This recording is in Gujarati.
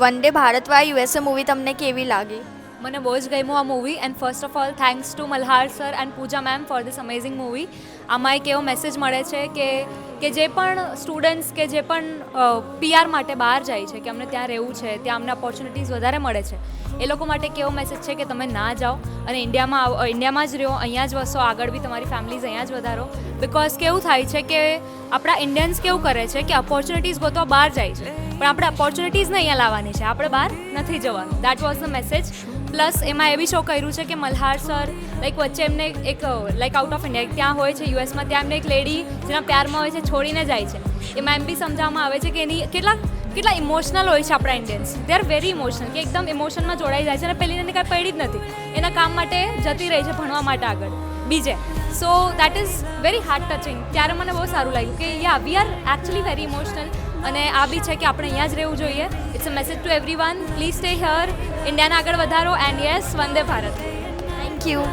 વંદે વાય યુએસએ મૂવી તમને કેવી લાગી? મને બહુ જ ગમ્યું આ movie and first of all thanks to Malhar sir and Pooja ma'am for this amazing movie આમાં એક એવો મેસેજ મળે છે કે કે જે પણ સ્ટુડન્ટ્સ કે જે પણ પીઆર માટે બહાર જાય છે, કે અમને ત્યાં રહેવું છે, ત્યાં અમને ઓપોર્ચ્યુનિટીઝ વધારે મળે છે, એ લોકો માટે કેવો મેસેજ છે કે તમે ના જાઓ. અને ઇન્ડિયામાં આવો ઇન્ડિયામાં જ રહો અહીંયા જ વસો, આગળ બી તમારી ફેમિલીઝ અહીંયા જ વધારો. બિકોઝ કેવું થાય છે કે આપણા ઇન્ડિયન્સ કેવું કરે છે કે ઓપોર્ચ્યુનિટીઝ ગોતવા બહાર જાય છે. પણ આપણે ઓપોર્ચ્યુનિટીઝને અહીંયા લાવવાની છે. આપણે બહાર નથી જવાનું. That was the message plus એમાં એ બી શો કર્યું છે કે મલ્હાર સર લાઈક વચ્ચે એમને એક લાઈક આઉટ ઓફ ઇન્ડિયા ત્યાં હોય છે યુએસમાં ત્યાં એમને એક લેડી જેના પ્યારમાં હોય છે, છોડીને જાય છે. એમાં એમ બી સમજાવવામાં આવે છે કે એની કેટલા કેટલા ઇમોશનલ હોય છે આપણા Indians they are very emotional કે એકદમ ઇમોશનમાં જોડાઈ જાય છે અને પેલીને કાંઈ પડી જ નથી. એના કામ માટે જતી રહી છે, ભણવા માટે આગળ. બીજે so that is very heart touching ત્યારે મને બહુ સારું લાગ્યું કે yeah we are actually very emotional અને આ બી છે કે આપણે અહીંયા જ રહેવું જોઈએ. It's a message to every one please stay here ઇન્ડિયાને આગળ વધારો. એન્ડ યસ વંદે ભારત. Thank you